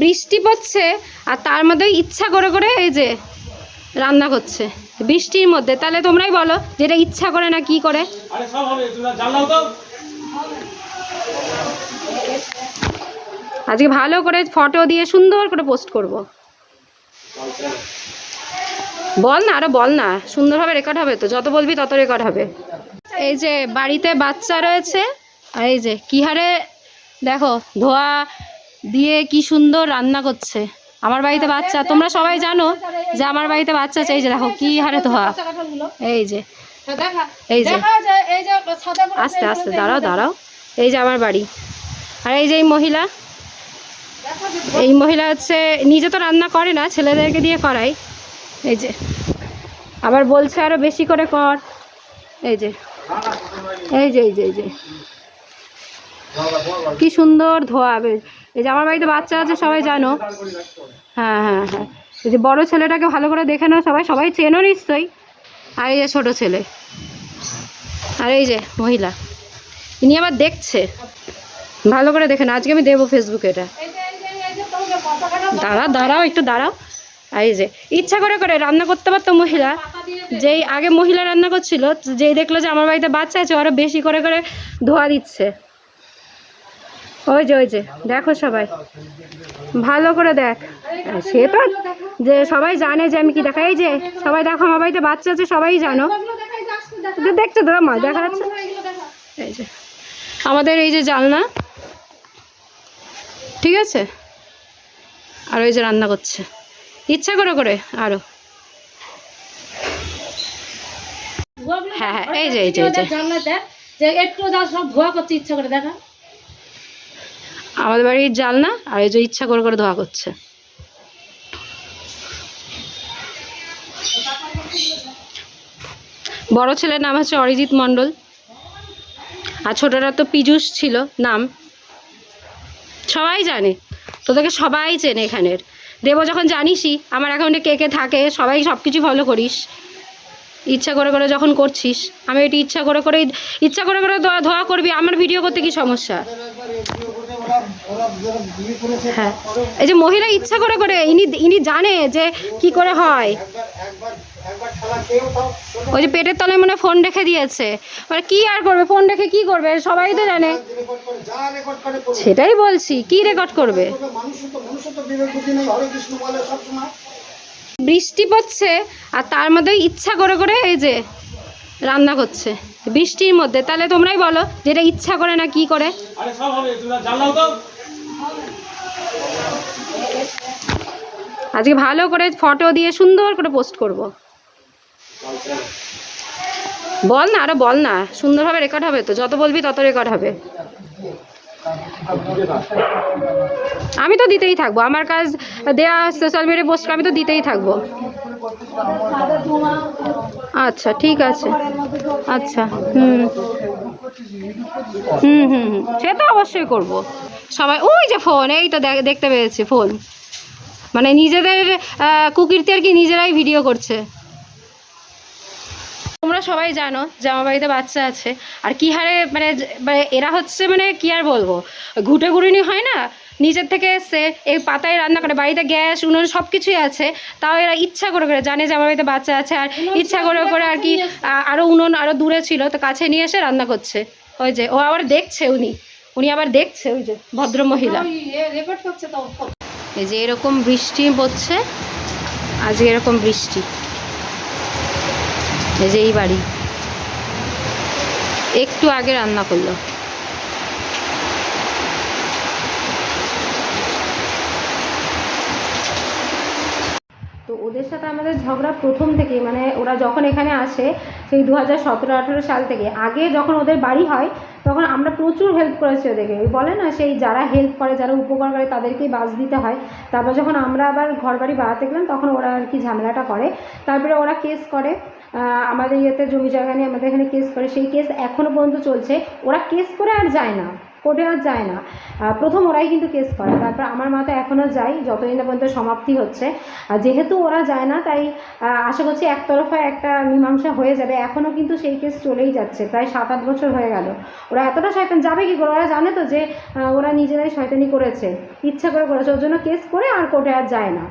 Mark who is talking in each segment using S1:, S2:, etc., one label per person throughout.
S1: বৃষ্টি পড়ছে আর তার মধ্যে ইচ্ছা করে করে এই যে রান্না করছে বৃষ্টির মধ্যে। তাহলে তোমরাই বলো যে এটা ইচ্ছা করে না কি করে? আজকে ভালো করে ফটো দিয়ে সুন্দর করে পোস্ট করব। বল না আরও বল না সুন্দরভাবে রেকর্ড হবে তো যত বলবি তত রেকর্ড হবে। এই যে বাড়িতে বাচ্চা রয়েছে আর এই যে কি হারে দেখো ধোয়া দিয়ে কি সুন্দর রান্না করছে। আমার বাড়িতে বাচ্চা, তোমরা সবাই জানো যে আমার বাড়িতে বাচ্চা এই যে দেখো কি হারে ধোয়া। এই যে এই যে, আস্তে আস্তে, দাঁড়াও দাঁড়াও। এই যে আমার বাড়ি। আর এই যে এই মহিলা এই মহিলা হচ্ছে, নিজে তো রান্না করে না, ছেলেদেরকে দিয়ে করাই এই যে, আবার বলছে আরও বেশি করে কর। এই যে এই যে এই যে এই যে। কি সুন্দর ধোয়া, বেশ। এই যে আমার বাড়িতে বাচ্চা আছে, সবাই জানো। হ্যাঁ হ্যাঁ হ্যাঁ। এই যে বড় ছেলেটাকে ভালো করে দেখে নাও সবাই সবাই চেনো নিশ্চয়ই। আর এই যে ছোটো ছেলে। আর এই যে মহিলা। ইনি আবার দেখছে। ভালো করে দেখেন আজকে আমি দেবো ফেসবুকে এটা। দাঁড়া দাঁড়াও, একটু দাঁড়াও। এই যে, ইচ্ছা করে করে রান্না করতে পারতো মহিলা। যেই আগে মহিলা রান্না করছিল, যেই দেখল যে আমার বাড়িতে বাচ্চা আছে আরও বেশি করে করে ধোয়া দিচ্ছে। ওই যে ওই যে, দেখো সবাই। ভালো করে দেখ। সে তো যে সবাই জানে যে আমি কি দেখা এই যে, সবাই দেখো, আমার বাড়িতে বাচ্চা আছে, সবাই জানো। দেখছ তো, মা, দেখা যাচ্ছে? এই যে, আমাদের এই যে জালনা ঠিক আছে? আর ওই যে রান্না করছে। ইচ্ছা করে করে, আরও। হ্যাঁ হ্যাঁ এই যে এই যে এই যে।
S2: একটু যা সব ধোয়া করছে, ইচ্ছা করে দেখা।
S1: আমাদের বাড়ির জালনা আর এই যে ইচ্ছা করে করে ধোয়া করছে। বড় ছেলের নাম হচ্ছে অরিজিৎ মণ্ডল, আর ছোটরা তো পীযুষ ছিল, নাম। সবাই জানে, তোদেরকে সবাই চেনে এখানের। দেব, যখন জানিসই, আমার অ্যাকাউন্টে কে কে থাকে, সবাই সব কিছু ফলো করিস। ইচ্ছা করে করে যখন করছিস, আমি এটি ইচ্ছা করে করে ইচ্ছা করে করে ধোয়া করবি, আমার ভিডিও করতে কি সমস্যা? হ্যাঁ। এই যে মহিলা ইচ্ছা করে করে ইনি ইনি জানে যে কি করে হয়। ওই যে পেটের তলায় মনে হয় ফোন রেখে দিয়েছে। মানে কি আর করবে? ফোন রেখে কি করবে? সবাই তো জানে। সেটাই বলছি কি রেকর্ড করবে? বৃষ্টি পড়ছে আর তার মধ্যে ইচ্ছা করে করে এই যে রান্না করছে। বৃষ্টির মধ্যে তাহলে তোমরাই বলো যেটা ইচ্ছা করে না কি করে
S3: আরে সব হবে তোমরা জানলাও তো
S1: আজকে ভালো করে ফটো দিয়ে সুন্দর করে পোস্ট করব। বল না, আরও বল না, সুন্দরভাবে রেকর্ড হবে তো, যত বলবি তত রেকর্ড হবে। আমি তো দিতেই থাকব, আমার কাজ দেয়া সোশ্যাল মিডিয়া পোস্ট আমি তো দিতেই থাকব। আচ্ছা ঠিক আছে। আচ্ছা হুম। হুম হুম হুম। সে তো অবশ্যই করব। সবাই, ওই যে ফোন, এই তো দেখতে পেয়েছি, ফোন। মানে নিজেদের কুকিরতে আর কি নিজেরাই ভিডিও করছে। তোমরা সবাই জানো যে বাড়িতে বাচ্চা আছে। আর কি হারে মানে মানে এরা হচ্ছে মানে কি আর বলব? ঘুটে ঘুরিনি হয় না? নিজের থেকে এসছে এই পাতায় রান্না করে বাড়িতে গ্যাস উনুন সব কিছুই আছে তাও এরা ইচ্ছা করে করে জানে যে আমার বাড়িতে বাচ্চা আছে আর ইচ্ছা করে করে আর কি আরও উনুন আরও দূরে ছিল তো কাছে নিয়ে এসে রান্না করছে। ওই যে ও আবার দেখছে উনি উনি আবার দেখছে ওই যে ভদ্র মহিলা। এই যে এরকম বৃষ্টি পড়ছে আজকে এরকম বৃষ্টি। এই যে এই বাড়ি। একটু আগে রান্না করল। ওদের সাথে আমাদের ঝগড়া প্রথম থেকে মানে ওরা যখন এখানে আসে, সেই দু হাজার সতেরো, আঠেরো সাল থেকে, আগে যখন ওদের বাড়ি হয়, তখন আমরা প্রচুর হেল্প করেছি ওদেরকে। বলে না, সেই যারা হেল্প করে, যারা উপকার করে, তাদেরকেই বাস দিতে হয়। তারপর যখন আমরা আবার ঘর বাড়ি বাড়াতে গেলাম, তখন ওরা আর কি ঝামেলাটা করে। তারপরে ওরা কেস করে। আমাদের ইয়েতে জমি জায়গা নিয়ে আমাদের এখানে কেস করে, সেই কেস এখনও পর্যন্ত চলছে। ওরা কেস করে আর যায় না, কোর্টে আর যায় না। প্রথম ওরাই কিন্তু কেস করে। তারপর আমার মা তো এখনও যাই যতদিন না পর্যন্ত সমাপ্তি হচ্ছে। যেহেতু ওরা যায় না, তাই আশা করছি একতরফা একটা মীমাংসা হয়ে যাবে। এখনও কিন্তু সেই কেস চলেই যাচ্ছে, প্রায় সাত আট বছর হয়ে গেল। ওরা এতটা শয়তান, যাবে কি করে? ওরা জানে তো যে ওরা নিজেরাই শয়তানি করেছে, ইচ্ছা করে করেছে। ওর জন্য কেস করে আর কোর্টে আর যায় না।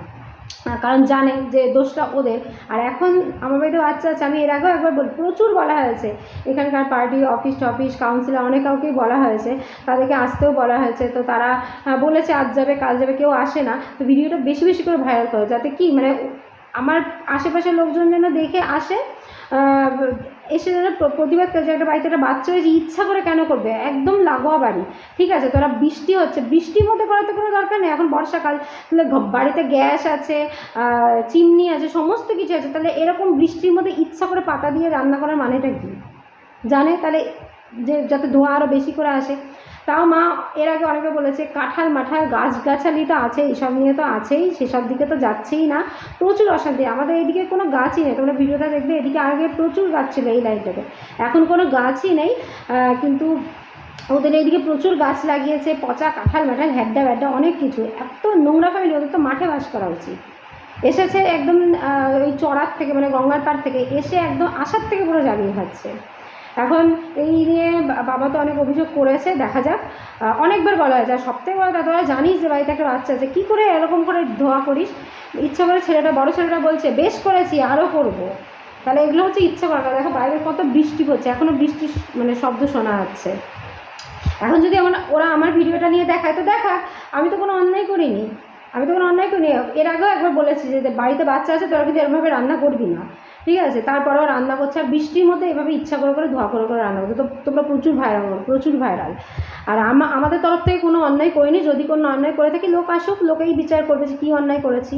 S1: কারণ জানে যে দোষটা ওদের। আর এখন আমার বাড়িতে বাচ্চা আছে, আমি এর আগেও একবার বলি, প্রচুর বলা হয়েছে। এখানকার পার্টি, অফিস টফিস কাউন্সিলর অনেক কাউকেই বলা হয়েছে, তাদেরকে আসতেও বলা হয়েছে। তো তারা বলেছে আজ যাবে, কাল যাবে, কেউ আসে না। তো ভিডিওটা বেশি বেশি করে ভাইরাল করে, যাতে কি মানে আমার আশেপাশের লোকজন যেন দেখে আসে এসে যেন প্র- প্রতিবাদ করে যে একটা বাড়িতে একটা বাচ্চা হয়েছে, ইচ্ছা করে কেন করবে? একদম লাগোয়া বাড়ি। ঠিক আছে, তোরা বৃষ্টি হচ্ছে, বৃষ্টির মধ্যে করার তো কোনো দরকার নেই, এখন বর্ষাকাল, তাহলে বাড়িতে গ্যাস আছে চিমনি আছে, সমস্ত কিছু আছে, তাহলে এরকম বৃষ্টির মধ্যে ইচ্ছা করে পাতা দিয়ে রান্না করার মানেটা কী? জানে? তাহলে যে যাতে ধোঁয়া আরও বেশি করে আসে। তাও মা, এর আগে অনেকে বলেছে, কাঁঠাল মাঠাল গাছগাছালি তো আছেই, এসব নিয়ে তো আছেই, সেসব দিকে তো যাচ্ছেই না। প্রচুর অশান্তি, আমাদের এদিকে কোনো গাছই নেই, তোমরা ভিডিওটা দেখবে, এদিকে আগে প্রচুর গাছ ছিল এই লাইনটাতে, এখন কোনো গাছই নেই কিন্তু ওদের এইদিকে প্রচুর গাছ লাগিয়েছে, পচা কাঁঠাল মাঠাল, হ্যাড্ডা ব্যাড্ডা, অনেক কিছু, এত নোংরা ফ্যামিলি ওদের তো মাঠে বাস করা উচিত। এসেছে একদম ওই চড়ার থেকে মানে গঙ্গার পাড় থেকে, এসে একদম আসার থেকে পুরো জ্বালিয়ে খাচ্ছে। এখন এই নিয়ে বাবা তো অনেক অভিযোগ করেছে, দেখা যাক। অনেকবার বলা হয়েছে। আর সবথেকে বড় কথা, তোরা জানিস যে বাড়িতে একটা বাচ্চা আছে, কী করে এরকম করে ধোয়া করিস? ইচ্ছা করে ছেলেটা, বড় ছেলেটা বলছে, বেশ করেছি আরও করব। তাহলে এগুলো হচ্ছে ইচ্ছা করা দেখো বাইরে কত বৃষ্টি পড়ছে এখনও বৃষ্টির মানে শব্দ শোনা যাচ্ছে। এখন যদি আমার, ওরা আমার ভিডিওটা নিয়ে দেখায়, তো দেখা, আমি তো কোনো অন্যায় করিনি। আমি তো কোনো অন্যায় করিনি। এর আগেও একবার বলেছি যে, বাড়িতে বাচ্চা আছে, তোরা কিন্তু এরমভাবে রান্না করবি না। ঠিক আছে? তারপরেও রান্না করছে, আর বৃষ্টির মধ্যে এভাবে ইচ্ছা করে করে, ধোয়া করে করে রান্না করছে। তো তোমরা প্রচুর ভাইরাল প্রচুর ভাইরাল। আর আমা, আমাদের তরফ থেকে কোনো অন্যায় করিনি, যদি কোনো অন্যায় করে থাকি, লোক আসুক, লোকেই বিচার করবে যে কী অন্যায় করেছি।